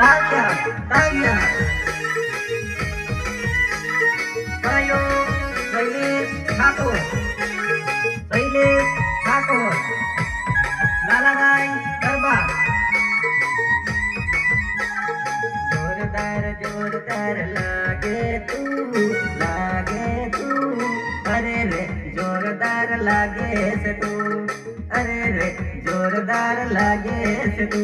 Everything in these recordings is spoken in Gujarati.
Tanya, Tanya. Kayo, Sailis Thakur. Sailis Thakur. Nalanay Darbar. जोरदार जोरदार लागे तू लागे तू अरे रे जोरदार लागे से तू अरे रे जोरदार लागे से तू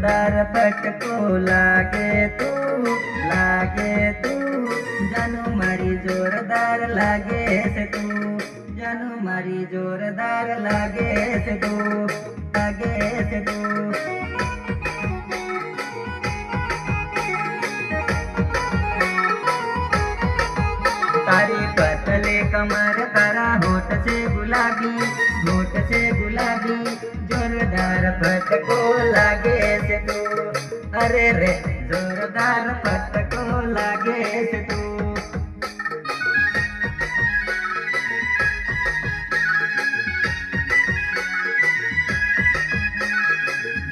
જોરદાર પટકો લાગે તું લાગે તું. જાનુ મારી જોરદાર લાગે છે તું. જાનુ મારી જોરદાર લાગે છે તું, લાગે છે તું. તારી પતલે કમર તારા હોઠ છે ગુલાબી, હોઠ છે ગુલાબી. जोरदार फटको लागे से तू। अरे रे, जोरदार फटको लागे से तू।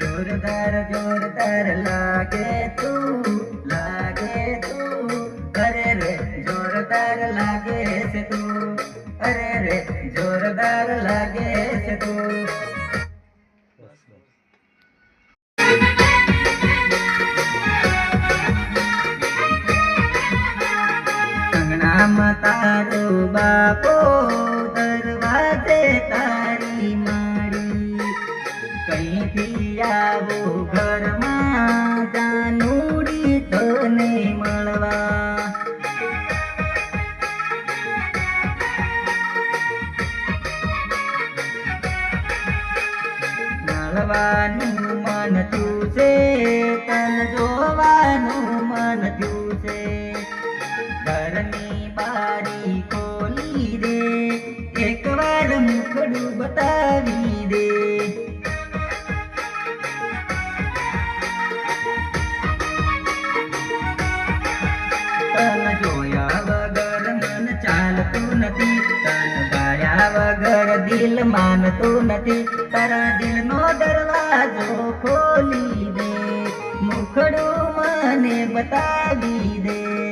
जोरदार जोरदार लागे तू लागे तू। अरे रे, जोरदार लागे से तू। अरे रे, जोरदार ला અંગણામાં તારો બાપો દરવાજે તારી મારી. કઈથી આવો ઘરમાં જાનુડી તને મળવા. મળવાનું મન થયું છે, તન જોવાનું મન થયું છે. બતાવી દે તન જોયા વગર મન ચાલતું નથી તન દિલ માનતું નથી તારા દરવાજો ખોલી દે મુખડું મને બતાવી દે